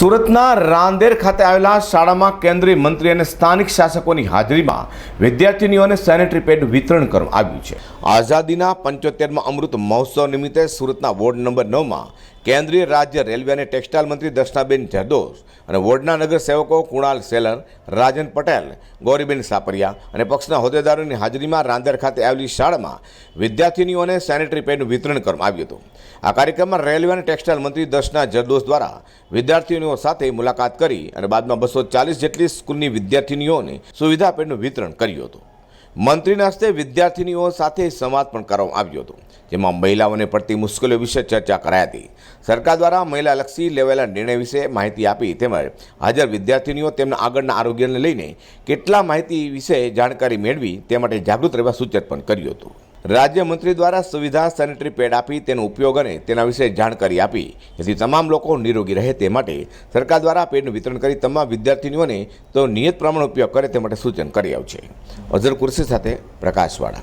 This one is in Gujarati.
સુરતના રાંદેર ખાતે આવેલા શાળામાં કેન્દ્રીય મંત્રી અને સ્થાનિક શાસકોની હાજરીમાં વિદ્યાર્થીનીઓને સેનેટરી પેડ વિતરણ કરવામાં આવ્યું છે. આઝાદીના પંચોતેરમાં અમૃત મહોત્સવ નિમિત્તે સુરતના વોર્ડ નંબર નવમાં કેન્દ્રીય રાજ્ય રેલવે અને ટેક્સટાઇલ મંત્રી દર્શનાબેન જરદોશ અને વોર્ડના નગર સેવકો કુણાલ સેલર, રાજન પટેલ, ગૌરીબેન સાપરિયા અને પક્ષના હોદ્દેદારોની હાજરીમાં રાંદેર ખાતે આવેલી શાળામાં વિદ્યાર્થીનીઓને સેનેટરી પેડનું વિતરણ કરવામાં આવ્યું હતું. આ કાર્યક્રમમાં રેલવે અને ટેક્સટાઇલ મંત્રી દર્શના જરદોશ દ્વારા વિદ્યાર્થીનીઓ સાથે મુલાકાત કરી અને બાદમાં બસો ચાલીસ જેટલી સ્કૂલની વિદ્યાર્થીનીઓને સુવિધા પેડનું વિતરણ કર્યું હતું. મંત્રીના હસ્તે વિદ્યાર્થીનીઓ સાથે સંવાદ પણ કરવામાં આવ્યો હતો, જેમાં મહિલાઓને પડતી મુશ્કેલીઓ વિશે ચર્ચા કરાઈ હતી. સરકાર દ્વારા મહિલાલક્ષી લેવાયેલા નિર્ણય વિશે માહિતી આપી તેમજ હાજર વિદ્યાર્થીનીઓ તેમના આગળના આરોગ્યને લઈને કેટલા માહિતી વિશે જાણકારી મેળવી તે માટે જાગૃત રહેવા સૂચન પણ કર્યું હતું. રાજ્યમંત્રી દ્વારા સુવિધા સેનેટરી પેડ આપી તેનો ઉપયોગ અને તેના વિશે જાણકારી આપી. જેથી તમામ લોકો નિરોગી રહે તે માટે સરકાર દ્વારા પેડનું વિતરણ કરી તમામ વિદ્યાર્થીનીઓને તો નિયત પ્રમાણે ઉપયોગ કરે તે માટે સૂચન કરી આવ્યું છે. અઝર કુર્સી સાથે પ્રકાશવાળા.